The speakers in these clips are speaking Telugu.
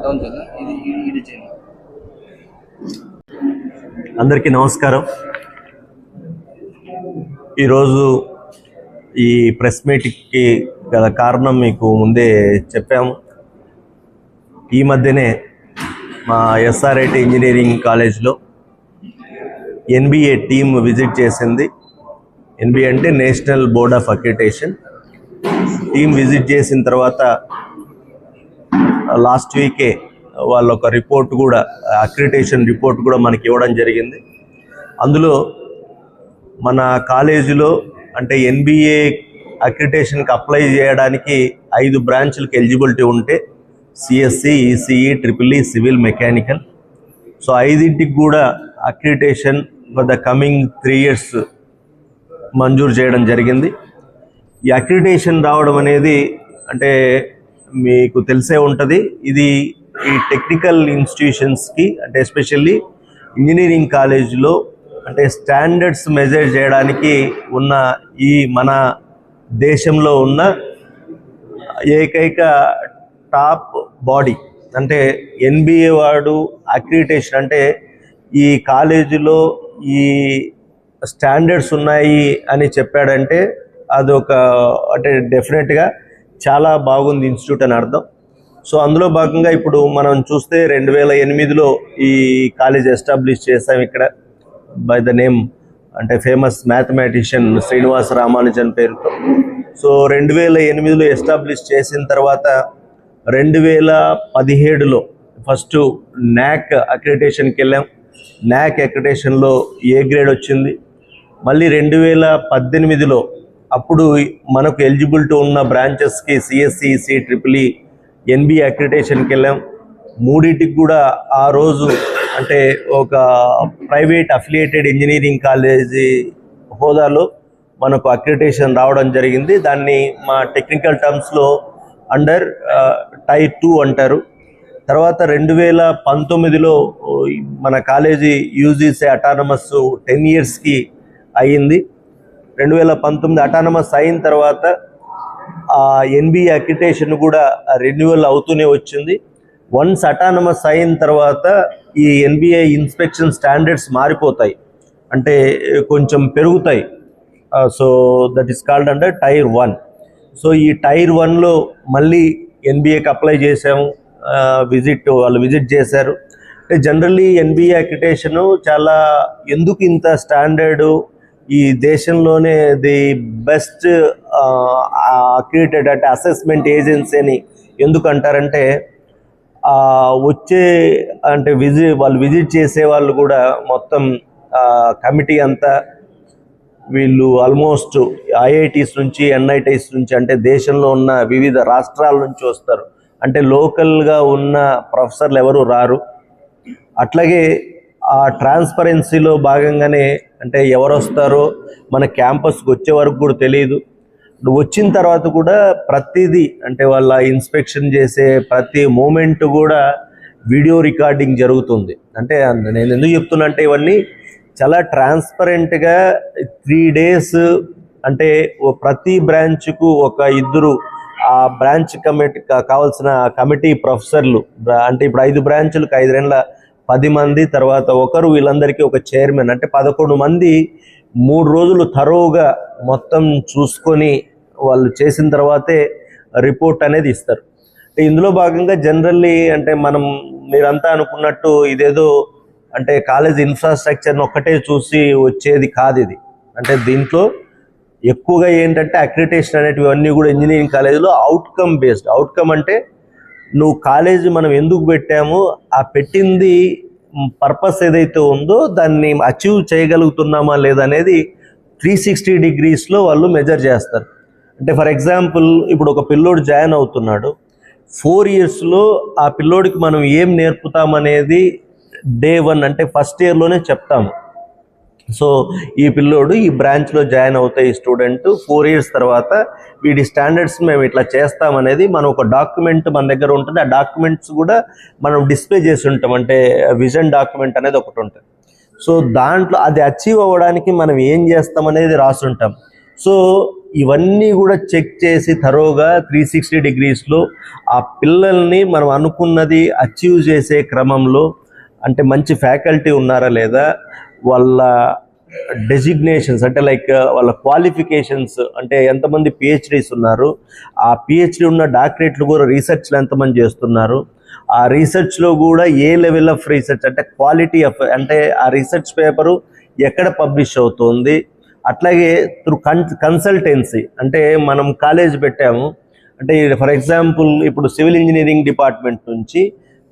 అవును కదా ఇది ఈ- ఈ డిజైన్ అందరికీ నమస్కారం. ఈరోజు ఈ ప్రెస్ మీట్కి గల కారణం మీకు ముందే చెప్పాము. ఈ మధ్యనే మా ఎస్ఆర్ఐటి ఇంజనీరింగ్ కాలేజ్లో ఎన్బిఏ టీమ్ విజిట్ చేసింది. ఎన్బిఏ అంటే national board of accreditation team visit చేసిన తర్వాత లాస్ట్ వీకే వాళ్ళ ఒక రిపోర్ట్ కూడా అక్రిటేషన్ రిపోర్ట్ కూడా మనకి ఇవ్వడం జరిగింది. అందులో మన కాలేజీలో అంటే ఎన్బిఏ అక్రిటేషన్కి అప్లై చేయడానికి ఐదు బ్రాంచ్లకు ఎలిజిబిలిటీ ఉంటే CSC ECE triple E civil mechanical. So ఐదింటికి కూడా accreditation for the coming three years మంజూరు చేయడం జరిగింది. ఈ అక్రిటేషన్ రావడం అనేది అంటే మీకు తెలిసే ఉంటుంది. ఇది ఈ టెక్నికల్ ఇన్స్టిట్యూషన్స్కి అంటే ఎస్పెషల్లీ ఇంజనీరింగ్ కాలేజీలో అంటే స్టాండర్డ్స్ మెజర్ చేయడానికి ఉన్న ఈ మన దేశంలో ఉన్న ఏకైక టాప్ బాడీ అంటే ఎన్బిఏ వాడు అక్రిటేషన్ అంటే ఈ కాలేజీలో ఈ స్టాండర్డ్స్ ఉన్నాయి అని చెప్పాడంటే అదొక అంటే డెఫినెట్గా చాలా బాగుంది ఇన్స్టిట్యూట్ అని అర్థం. సో అందులో భాగంగా ఇప్పుడు మనం చూస్తే రెండు వేల ఎనిమిదిలో ఈ కాలేజ్ ఎస్టాబ్లిష్ చేసాం ఇక్కడ బై ద నేమ్ అంటే ఫేమస్ మ్యాథమెటిషియన్ శ్రీనివాస రామానుజన్ పేరుతో. సో రెండు వేల ఎనిమిదిలో ఎస్టాబ్లిష్ చేసిన తర్వాత రెండు వేల పదిహేడులో ఫస్ట్ న్యాక్ అక్రిటేషన్కి వెళ్ళాం. న్యాక్ అక్రిటేషన్లో ఏ గ్రేడ్ వచ్చింది? మళ్ళీ రెండు వేల పద్దెనిమిదిలో అప్పుడు మనకు ఎలిజిబిలిటీ ఉన్న బ్రాంచెస్కి CSC C triple E NB అక్రిటేషన్కి వెళ్ళాం. మూడింటికి కూడా ఆ రోజు అంటే ఒక ప్రైవేట్ అఫిలియేటెడ్ ఇంజనీరింగ్ కాలేజీ హోదాలో మనకు అక్రిటేషన్ రావడం జరిగింది. దాన్ని మా టెక్నికల్ టర్మ్స్లో అండర్ టైర్ టూ అంటారు. తర్వాత రెండు వేల పంతొమ్మిదిలో మన కాలేజీ యూజీసీ అటానమస్ టెన్ ఇయర్స్కి అయ్యింది. రెండు వేల పంతొమ్మిది అటానమస్ అయిన తర్వాత ఎన్బిఏ అక్రిటేషన్ కూడా రెన్యువల్ అవుతూనే వచ్చింది. వన్స్ అటానమస్ అయిన తర్వాత ఈ ఎన్బిఏ ఇన్స్పెక్షన్ స్టాండర్డ్స్ మారిపోతాయి. అంటే కొంచెం పెరుగుతాయి. So that is called under tier one so ఈ టైర్ వన్లో మళ్ళీ ఎన్బిఏకి అప్లై చేసాము విజిట్ వాళ్ళు విజిట్ చేశారు. అంటే జనరల్లీ ఎన్బిఏ అక్రిటేషను చాలా ఎందుకు ఇంత స్టాండర్డు ఈ దేశంలోనే ది బెస్ట్ అక్రిటెడ్ అంటే అసెస్మెంట్ ఏజెన్సీ అని ఎందుకు అంటారంటే వచ్చే అంటే విజిట్ వాళ్ళు విజిట్ చేసే వాళ్ళు కూడా మొత్తం కమిటీ అంతా వీళ్ళు ఆల్మోస్ట్ ఐఐటీస్ నుంచి ఎన్ఐటీస్ నుంచి అంటే దేశంలో ఉన్న వివిధ రాష్ట్రాల నుంచి వస్తారు. అంటే లోకల్గా ఉన్న ప్రొఫెసర్లు ఎవరు రారు. అట్లాగే ఆ ట్రాన్స్పరెన్సీలో భాగంగానే అంటే ఎవరు వస్తారో మన క్యాంపస్కి వచ్చే వరకు కూడా తెలియదు వచ్చిన తర్వాత కూడా ప్రతిదీ అంటే వాళ్ళ ఇన్స్పెక్షన్ చేసే ప్రతి మూమెంట్ కూడా వీడియో రికార్డింగ్ జరుగుతుంది. అంటే నేను ఎందుకు చెప్తున్నా అంటే ఇవన్నీ చాలా ట్రాన్స్పరెంట్గా త్రీ డేస్ అంటే ప్రతి బ్రాంచ్కు ఒక ఇద్దరు ఆ బ్రాంచ్ కమిటీ కావాల్సిన కమిటీ ప్రొఫెసర్లు అంటే ఇప్పుడు ఐదు బ్రాంచులకు రెండ్ల పది మంది తర్వాత ఒకరు వీళ్ళందరికీ ఒక చైర్మన్. అంటే పదకొండు మంది మూడు రోజులు తరువుగా మొత్తం చూసుకొని వాళ్ళు చేసిన తర్వాతే రిపోర్ట్ అనేది ఇస్తారు. ఇందులో భాగంగా జనరల్లీ అంటే మనం మీరంతా అనుకున్నట్టు ఇదేదో అంటే కాలేజ్ ఇన్ఫ్రాస్ట్రక్చర్ని ఒక్కటే చూసి వచ్చేది కాదు ఇది. అంటే దీంట్లో ఎక్కువగా ఏంటంటే అక్రిటేషన్ అనేటివి అన్నీ కూడా ఇంజనీరింగ్ కాలేజీలో అవుట్కమ్ బేస్డ్ అవుట్కమ్ అంటే నువ్వు కాలేజీ మనం ఎందుకు పెట్టామో ఆ పెట్టింది పర్పస్ ఏదైతే ఉందో దాన్ని అచీవ్ చేయగలుగుతున్నామా లేదనేది త్రీ సిక్స్టీ డిగ్రీస్లో వాళ్ళు మెజర్ చేస్తారు. అంటే ఫర్ ఎగ్జాంపుల్ ఇప్పుడు ఒక పిల్లోడు జాయిన్ అవుతున్నాడు. ఫోర్ ఇయర్స్లో ఆ పిల్లోడికి మనం ఏం నేర్పుతామనేది డే వన్ అంటే ఫస్ట్ ఇయర్లోనే చెప్తాము. సో ఈ పిల్లోడు ఈ బ్రాంచ్లో జాయిన్ అవుతాయి ఈ స్టూడెంట్ ఫోర్ ఇయర్స్ తర్వాత వీడి స్టాండర్డ్స్ మేము ఇట్లా చేస్తామనేది మనం ఒక డాక్యుమెంట్ మన దగ్గర ఉంటుంది. ఆ డాక్యుమెంట్స్ కూడా మనం డిస్ప్లే చేసి ఉంటాం. అంటే విజన్ డాక్యుమెంట్ అనేది ఒకటి ఉంటుంది. సో దాంట్లో అది అచీవ్ అవ్వడానికి మనం ఏం చేస్తాం అనేది రాసుంటాం సో ఇవన్నీ కూడా చెక్ చేసి తరోగా త్రీ సిక్స్టీ డిగ్రీస్లో ఆ పిల్లల్ని మనం అనుకున్నది అచీవ్ చేసే క్రమంలో అంటే మంచి ఫ్యాకల్టీ ఉన్నారా లేదా? వాళ్ళ డెసిగ్నేషన్స్ అంటే లైక్ uh, వాళ్ళ క్వాలిఫికేషన్స్ అంటే ఎంతమంది పిహెచ్డీస్ ఉన్నారు ఆ పిహెచ్డీ ఉన్న డాక్టరేట్లు కూడా రీసెర్చ్లు ఎంతమంది చేస్తున్నారు ఆ రీసెర్చ్లో కూడా ఏ లెవెల్ ఆఫ్ రీసెర్చ్ అంటే క్వాలిటీ ఆఫ్ అంటే ఆ రీసెర్చ్ పేపరు ఎక్కడ పబ్లిష్ అవుతుంది అట్లాగే త్రూ కన్ కన్సల్టెన్సీ అంటే మనం కాలేజ్ పెట్టాము అంటే ఫర్ ఎగ్జాంపుల్ ఇప్పుడు సివిల్ ఇంజనీరింగ్ డిపార్ట్మెంట్ నుంచి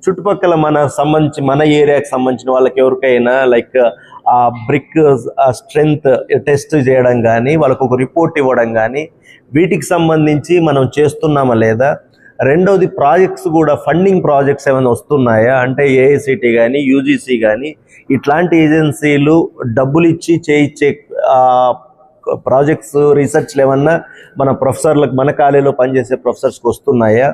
చుట్టుపక్కల మన సంబంధించి మన ఏరియాకి సంబంధించిన వాళ్ళకి ఎవరికైనా లైక్ ఆ బ్రిక్ స్ట్రెంగ్త్ టెస్ట్ చేయడం కానీ వాళ్ళకు ఒక రిపోర్ట్ ఇవ్వడం కానీ వీటికి సంబంధించి మనం చేస్తున్నామా లేదా? రెండవది ప్రాజెక్ట్స్ కూడా ఫండింగ్ ప్రాజెక్ట్స్ ఏమైనా వస్తున్నాయా? అంటే ఏఐసిటీ కానీ యూజీసీ కానీ ఇట్లాంటి ఏజెన్సీలు డబ్బులు ఇచ్చి చేయించే ప్రాజెక్ట్స్ రీసెర్చ్లు ఏమన్నా మన ప్రొఫెసర్లకు మన కాలేజీలో పనిచేసే ప్రొఫెసర్స్కి వస్తున్నాయా?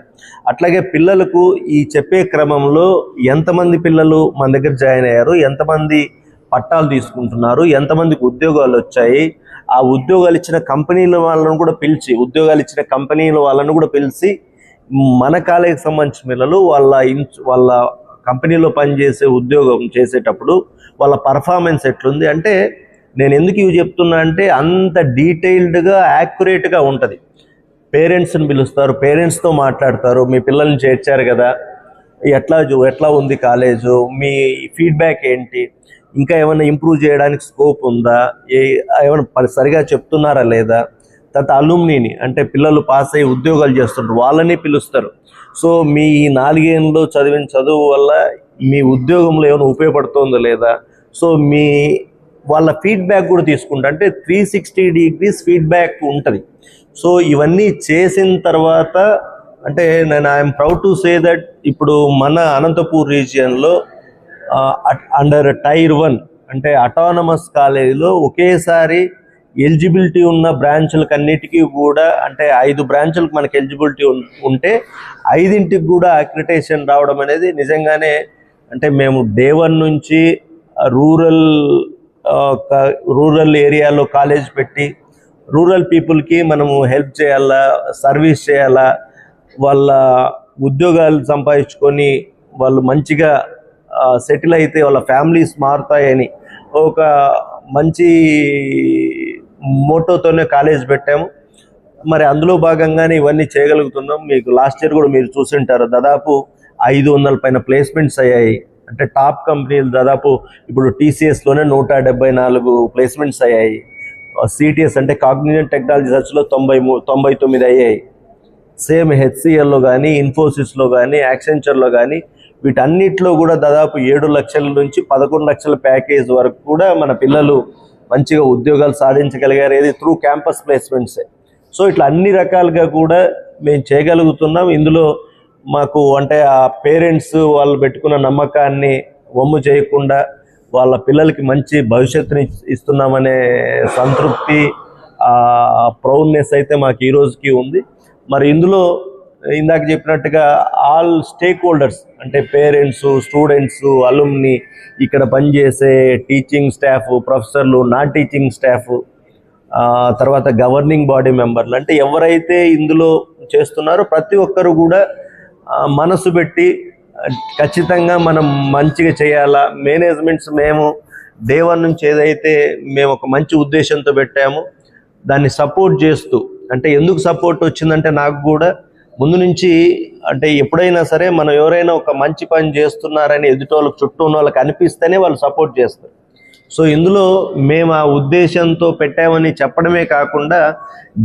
అట్లాగే పిల్లలకు ఈ చెప్పే క్రమంలో ఎంతమంది పిల్లలు మన దగ్గర జాయిన్ అయ్యారు? ఎంతమంది పట్టాలు తీసుకుంటున్నారు. ఎంతమందికి ఉద్యోగాలు వచ్చాయి? ఆ ఉద్యోగాలు ఇచ్చిన కంపెనీల వాళ్ళను కూడా పిలిచి ఉద్యోగాలు ఇచ్చిన కంపెనీల వాళ్ళను కూడా పిలిచి మన కాలేజీకి సంబంధించిన పిల్లలు వాళ్ళ ఇన్స్ వాళ్ళ కంపెనీలో పనిచేసే ఉద్యోగం చేసేటప్పుడు వాళ్ళ పర్ఫార్మెన్స్ ఎట్లుంది అంటే నేను ఎందుకు ఇవి చెప్తున్నా అంటే అంత డీటెయిల్డ్గా యాక్యురేట్గా ఉంటుంది. పేరెంట్స్ని పిలుస్తారు పేరెంట్స్తో మాట్లాడతారు మీ పిల్లల్ని చేర్చారు కదా ఎట్లా చూ- ఎట్లా ఉంది కాలేజు మీ ఫీడ్బ్యాక్ ఏంటి? ఇంకా ఏమైనా ఇంప్రూవ్ చేయడానికి స్కోప్ ఉందా? ఏ ఏమైనా సరిగా చెప్తున్నారా లేదా? తర్వాత అలుమ్నీని అంటే పిల్లలు పాస్ అయ్యి ఉద్యోగాలు చేస్తుంటారు వాళ్ళని పిలుస్తారు. సో మీ ఈ నాలుగేళ్ళు చదివిన చదువు వల్ల మీ ఉద్యోగంలో ఏమైనా ఉపయోగపడుతుందో లేదా? సో మీ వాళ్ళ ఫీడ్బ్యాక్ కూడా తీసుకుంటా. అంటే త్రీ సిక్స్టీ డిగ్రీస్ ఫీడ్బ్యాక్ ఉంటుంది. సో ఇవన్నీ చేసిన తర్వాత అంటే నేను I'm proud to say that ఇప్పుడు మన అనంతపూర్ రీజియన్లో అండర్ టైర్ వన్ అంటే అటానమస్ కాలేజీలో ఒకేసారి ఎలిజిబిలిటీ ఉన్న బ్రాంచ్లకు అన్నిటికీ కూడా అంటే ఐదు బ్రాంచ్లకు మనకి ఎలిజిబిలిటీ ఉం- ఉంటే ఐదింటికి కూడా అక్రిటేషన్ రావడం అనేది నిజంగానే అంటే మేము డే వన్ నుంచి రూరల్ రూరల్ ఏరియాలో కాలేజ్ పెట్టి రూరల్ పీపుల్కి మనము హెల్ప్ చేయాలా సర్వీస్ చేయాలా వాళ్ళ ఉద్యోగాలు సంపాదించుకొని వాళ్ళు మంచిగా సెటిల్ అయితే వాళ్ళ ఫ్యామిలీస్ మారుతాయని ఒక మంచి మోటోతోనే కాలేజ్ పెట్టాము. మరి అందులో భాగంగానే ఇవన్నీ చేయగలుగుతున్నాం. మీకు లాస్ట్ ఇయర్ కూడా మీరు చూసింటారు. దాదాపు ఐదు వందల పైన ప్లేస్మెంట్స్ అయ్యాయి. అంటే టాప్ కంపెనీలు దాదాపు ఇప్పుడు టీసీఎస్లోనే నూట డెబ్బై నాలుగు ప్లేస్మెంట్స్ అయ్యాయి. సిటిఎస్ అంటే కాగ్నిజెంట్ టెక్నాలజీ సర్చ్లో తొంభై తొంభై తొమ్మిది అయ్యాయి. సేమ్ హెచ్సిఎల్లో కానీ ఇన్ఫోసిస్లో కానీ యాక్సెంచర్లో కానీ వీటన్నిటిలో కూడా దాదాపు ఏడు లక్షల నుంచి పదకొండు లక్షల ప్యాకేజ్ వరకు కూడా మన పిల్లలు మంచిగా ఉద్యోగాలు సాధించగలిగారు. ఏది? త్రూ క్యాంపస్ ప్లేస్మెంట్సే సో ఇట్లా అన్ని రకాలుగా కూడా మేము చేయగలుగుతున్నాం. ఇందులో మాకు అంటే ఆ పేరెంట్స్ వాళ్ళు పెట్టుకున్న నమ్మకాన్ని వమ్ము చేయకుండా వాళ్ళ పిల్లలకి మంచి భవిష్యత్తుని ఇస్తున్నామనే సంతృప్తి ప్రౌడ్నెస్ అయితే మాకు ఈ రోజుకి ఉంది. మరి ఇందులో ఇందాక చెప్పినట్టుగా ఆల్ స్టేక్ హోల్డర్స్ అంటే పేరెంట్స్ స్టూడెంట్స్ అలుమ్ని ఇక్కడ పనిచేసే టీచింగ్ స్టాఫ్ ప్రొఫెసర్లు నాన్ టీచింగ్ స్టాఫ్ తర్వాత గవర్నింగ్ బాడీ మెంబర్లు అంటే ఎవరైతే ఇందులో చేస్తున్నారో ప్రతి ఒక్కరు కూడా మనసు పెట్టి ఖచ్చితంగా మనం మంచిగా చేయాలా మేనేజ్మెంట్స్ మేము డే వన్ నుంచి ఏదైతే మేము ఒక మంచి ఉద్దేశంతో పెట్టామో దాన్ని సపోర్ట్ చేస్తూ అంటే ఎందుకు సపోర్ట్ వచ్చిందంటే నాకు కూడా ముందు నుంచి అంటే ఎప్పుడైనా సరే మనం ఎవరైనా ఒక మంచి పని చేస్తున్నారని ఎదుటోళ్ళకి వాళ్ళకి చుట్టూ ఉన్న వాళ్ళకి అనిపిస్తేనే వాళ్ళు సపోర్ట్ చేస్తారు. సో ఇందులో మేము ఆ ఉద్దేశంతో పెట్టామని చెప్పడమే కాకుండా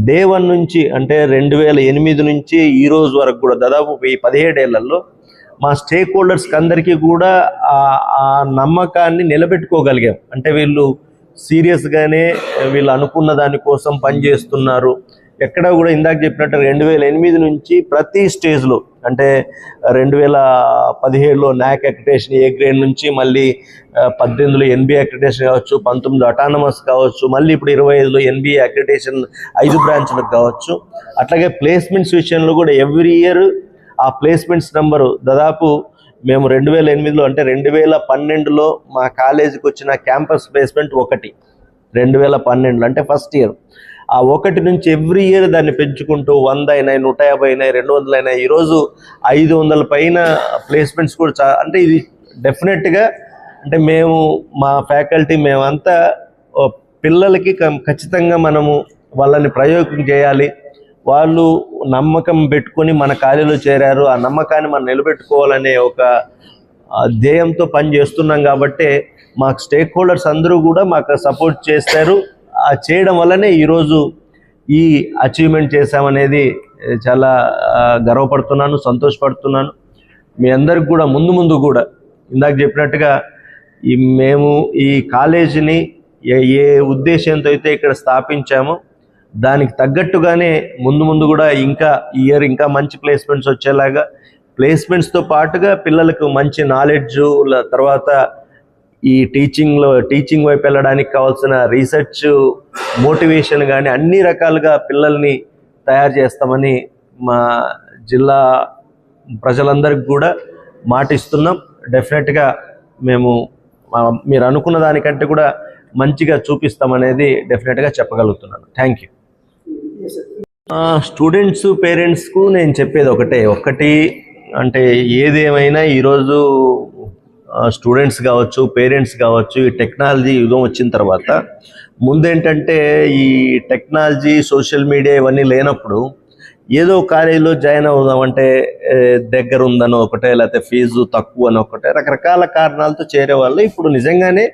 డే వన్ నుంచి అంటే రెండు వేల ఎనిమిది నుంచి ఈ రోజు వరకు కూడా దాదాపు ఈ పదిహేడేళ్ళలో మా స్టేక్ హోల్డర్స్కి అందరికీ కూడా ఆ- ఆ నమ్మకాన్ని నిలబెట్టుకోగలిగాం. అంటే వీళ్ళు సీరియస్గానే వీళ్ళు అనుకున్న దానికోసం పనిచేస్తున్నారు ఎక్కడ కూడా ఇందాక చెప్పినట్టు రెండు వేల ఎనిమిది నుంచి ప్రతి స్టేజ్లో అంటే రెండు వేల పదిహేడులో న్యాక్ అక్రిటేషన్ ఏ గ్రేడ్ నుంచి మళ్ళీ పద్దెనిమిదిలో ఎన్బిఏ అక్రిటేషన్ కావచ్చు పంతొమ్మిదిలో అటానమస్ కావచ్చు మళ్ళీ ఇప్పుడు ఇరవై ఐదులో ఎన్బిఏ అక్రిటేషన్ ఐదు బ్రాంచ్లకు కావచ్చు. అట్లాగే ప్లేస్మెంట్స్ విషయంలో కూడా ఎవ్రీ ఇయర్ ఆ ప్లేస్మెంట్స్ నెంబరు దాదాపు మేము రెండు వేల ఎనిమిదిలో అంటే రెండు వేల పన్నెండులో మా కాలేజీకి వచ్చిన క్యాంపస్ ప్లేస్మెంట్ ఒకటి. రెండు వేల పన్నెండులో అంటే ఫస్ట్ ఇయర్ ఆ ఒకటి నుంచి ఎవ్రీ ఇయర్ దాన్ని పెంచుకుంటూ వంద అయినాయి నూట యాభై అయినాయి రెండు వందలు అయినాయి ఈరోజు ఐదు వందల పైన ప్లేస్మెంట్స్ కూడా చా అంటే ఇది డెఫినెట్గా అంటే మేము మా ఫ్యాకల్టీ మేమంతా పిల్లలకి కం- ఖచ్చితంగా మనము వాళ్ళని ప్రయోగం చేయాలి. వాళ్ళు నమ్మకం పెట్టుకొని మన ఖాళీలో చేరారు. ఆ నమ్మకాన్ని మనం నిలబెట్టుకోవాలనే ఒక ధ్యేయంతో పని చేస్తున్నాం కాబట్టి మాకు స్టేక్ హోల్డర్స్ అందరూ కూడా మాకు సపోర్ట్ చేస్తారు. చేయడం వల్లనే ఈరోజు ఈ అచీవ్మెంట్ చేశామనేది చాలా గర్వపడుతున్నాను సంతోషపడుతున్నాను. మీ అందరికి కూడా ముందు ముందు కూడా ఇందాక చెప్పినట్టుగా ఈ మేము ఈ కాలేజీని ఏ ఏ ఉద్దేశంతో అయితే ఇక్కడ స్థాపించామో దానికి తగ్గట్టుగానే ముందు ముందు కూడా ఇంకా ఈ ఇయర్ ఇంకా మంచి ప్లేస్మెంట్స్ వచ్చేలాగా ప్లేస్మెంట్స్తో పాటుగా పిల్లలకు మంచి నాలెడ్జ్ తర్వాత ఈ టీచింగ్లో టీచింగ్ వైపు వెళ్ళడానికి కావాల్సిన రీసెర్చ్ మోటివేషన్ కానీ అన్ని రకాలుగా పిల్లల్ని తయారు చేస్తామని మా జిల్లా ప్రజలందరికీ కూడా మాటిస్తున్నాం. డెఫినెట్గా మేము మా- మీరు అనుకున్న దానికంటే కూడా మంచిగా చూపిస్తామనేది డెఫినెట్గా చెప్పగలుగుతున్నాను. థ్యాంక్ యూ స్టూడెంట్స్ పేరెంట్స్కు నేను చెప్పేది ఒకటే. ఒకటి అంటే ఏదేమైనా ఈరోజు స్టూడెంట్స్ కావచ్చు పేరెంట్స్ కావచ్చు ఈ టెక్నాలజీ యుగం వచ్చిన తర్వాత ముందేంటంటే ఈ టెక్నాలజీ సోషల్ మీడియా ఇవన్నీ లేనప్పుడు ఏదో కాలేజీలో జాయిన్ అవుదామంటే దగ్గర ఉందనో ఒకటే లేకపోతే ఫీజు తక్కువ అని ఒకటే రకరకాల కారణాలతో చేరేవాళ్ళు ఇప్పుడు నిజంగానే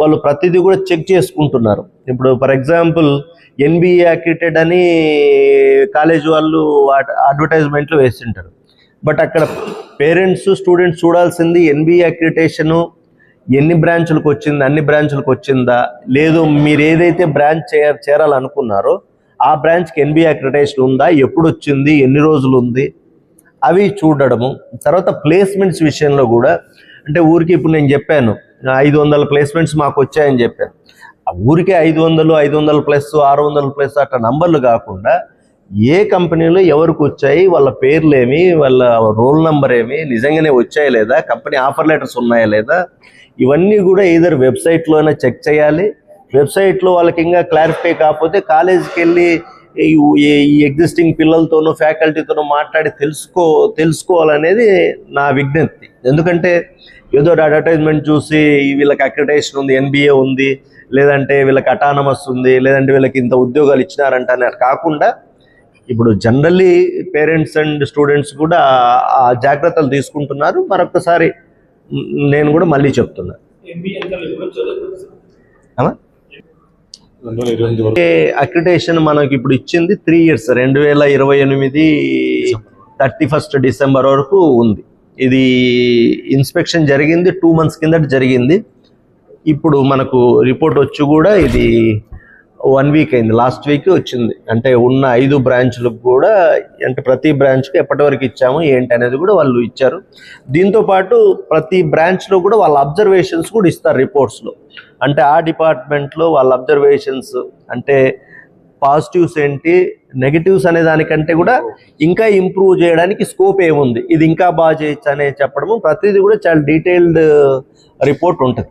వాళ్ళు ప్రతిదీ కూడా చెక్ చేసుకుంటున్నారు. ఇప్పుడు ఫర్ ఎగ్జాంపుల్ ఎన్బిఏ అక్రిటెడ్ అని కాలేజ్ వాళ్ళు అడ్వర్టైజ్మెంట్లు వేస్తుంటారు. బట్ అక్కడ పేరెంట్స్ స్టూడెంట్స్ చూడాల్సింది ఎన్బిఏ అక్రిటేషను ఎన్ని బ్రాంచులకు వచ్చింది అన్ని బ్రాంచులకు వచ్చిందా? లేదు మీరు ఏదైతే బ్రాంచ్ చేయ చేరాలనుకున్నారో ఆ బ్రాంచ్కి ఎన్బిఏ అక్రిటేషన్ ఉందా? ఎప్పుడు వచ్చింది? ఎన్ని రోజులు ఉంది? అవి చూడడము. తర్వాత ప్లేస్మెంట్స్ విషయంలో కూడా అంటే ఊరికి ఇప్పుడు నేను చెప్పాను ఐదు వందల ప్లేస్మెంట్స్ మాకు వచ్చాయని చెప్పాను. ఆ ఊరికే ఐదు వందలు ఐదు వందల ప్లస్ ఆరు వందల ప్లస్ అట్లా నంబర్లు కాకుండా ఏ కంపెనీలో ఎవరికి వచ్చాయి వాళ్ళ పేర్లు ఏమి వాళ్ళ రోల్ నెంబర్ ఏమి నిజంగానే వచ్చాయా లేదా కంపెనీ ఆఫర్ లెటర్స్ ఉన్నాయా లేదా ఇవన్నీ కూడా ఏదర్ అయినా చెక్ చేయాలి. వెబ్సైట్లో వాళ్ళకి ఇంకా క్లారిఫై కాకపోతే కాలేజీకి వెళ్ళి ఈ- ఎగ్జిస్టింగ్ పిల్లలతోనూ ఫ్యాకల్టీతోనూ మాట్లాడి తెలుసుకో తెలుసుకోవాలనేది నా విజ్ఞప్తి. ఎందుకంటే ఏదో అడ్వర్టైజ్మెంట్ చూసి వీళ్ళకి అక్రిటేషన్ ఉంది ఎన్బిఏ ఉంది లేదంటే వీళ్ళకి అటానమస్ ఉంది లేదంటే వీళ్ళకి ఇంత ఉద్యోగాలు ఇచ్చినారంట అనేది కాకుండా ఇప్పుడు జనరల్లీ పేరెంట్స్ అండ్ స్టూడెంట్స్ కూడా ఆ- జాగ్రత్తలు తీసుకుంటున్నారు. మరొకసారి నేను కూడా మళ్ళీ చెప్తున్నా. అక్రిటేషన్ మనకి ఇప్పుడు ఇచ్చింది త్రీ ఇయర్స్ రెండు వేల ఇరవై ఎనిమిది థర్టీ ఫస్ట్ డిసెంబర్ వరకు ఉంది. ఇది ఇన్స్పెక్షన్ జరిగింది టూ మంత్స్ కిందట జరిగింది. ఇప్పుడు మనకు రిపోర్ట్ వచ్చి కూడా ఇది వన్ వీక్ అయింది. లాస్ట్ వీక్ వచ్చింది. అంటే ఉన్న ఐదు బ్రాంచ్లకు కూడా అంటే ప్రతి బ్రాంచ్కి ఎప్పటి వరకు ఇచ్చాము ఏంటి అనేది కూడా వాళ్ళు ఇచ్చారు. దీంతో పాటు ప్రతి బ్రాంచ్లో కూడా వాళ్ళ అబ్జర్వేషన్స్ కూడా ఇస్తారు రిపోర్ట్స్లో. అంటే ఆ డిపార్ట్మెంట్లో వాళ్ళ అబ్జర్వేషన్స్ అంటే పాజిటివ్స్ ఏంటి నెగిటివ్స్ అనే దానికంటే కూడా ఇంకా ఇంప్రూవ్ చేయడానికి స్కోప్ ఏముంది? ఇది ఇంకా బాగా చేయొచ్చు అనే చెప్పడము ప్రతిదీ కూడా చాలా డీటెయిల్డ్ రిపోర్ట్ ఉంటుంది.